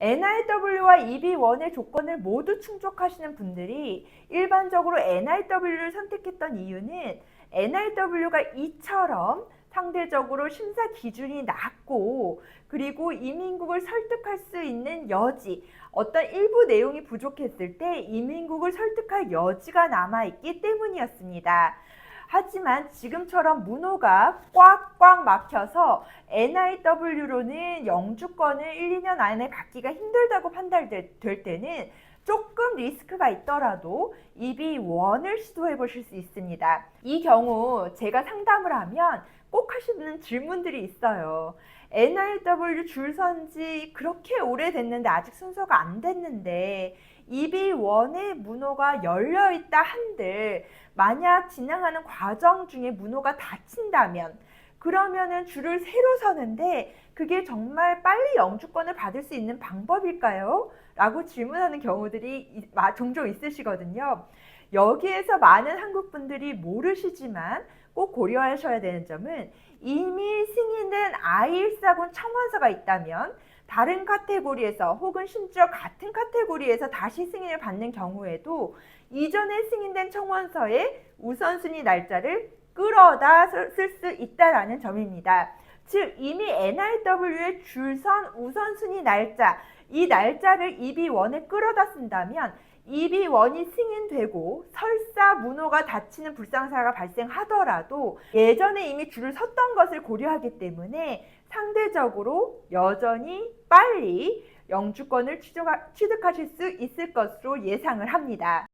NIW와 EB1의 조건을 모두 충족하시는 분들이 일반적으로 NIW를 선택했던 이유는 NIW가 이처럼 상대적으로 심사 기준이 낮고 그리고 이민국을 설득할 수 있는 여지, 어떤 일부 내용이 부족했을 때 이민국을 설득할 여지가 남아 있기 때문이었습니다. 하지만 지금처럼 문호가 꽉꽉 막혀서 NIW로는 영주권을 1, 2년 안에 받기가 힘들다고 판단될 때는 리스크가 있더라도 EB1을 시도해 보실 수 있습니다. 이 경우 제가 상담을 하면 꼭 하시는 질문들이 있어요. NIW 줄 선지 그렇게 오래됐는데 아직 순서가 안 됐는데 EB1의 문호가 열려 있다 한들 만약 진행하는 과정 중에 문호가 닫힌다면 그러면은 줄을 새로 서는데 그게 정말 빨리 영주권을 받을 수 있는 방법일까요? 라고 질문하는 경우들이 종종 있으시거든요. 여기에서 많은 한국 분들이 모르시지만 꼭 고려하셔야 되는 점은 이미 승인된 I140 청원서가 있다면 다른 카테고리에서 혹은 심지어 같은 카테고리에서 다시 승인을 받는 경우에도 이전에 승인된 청원서의 우선순위 날짜를 끌어다 쓸 수 있다라는 점입니다. 즉 이미 NIW의 줄선 우선순위 날짜 이 날짜를 EB1에 끌어다 쓴다면 EB1이 승인되고 설사 문호가 닫히는 불상사가 발생하더라도 예전에 이미 줄을 섰던 것을 고려하기 때문에 상대적으로 여전히 빨리 영주권을 취득하- 취득하실 수 있을 것으로 예상을 합니다.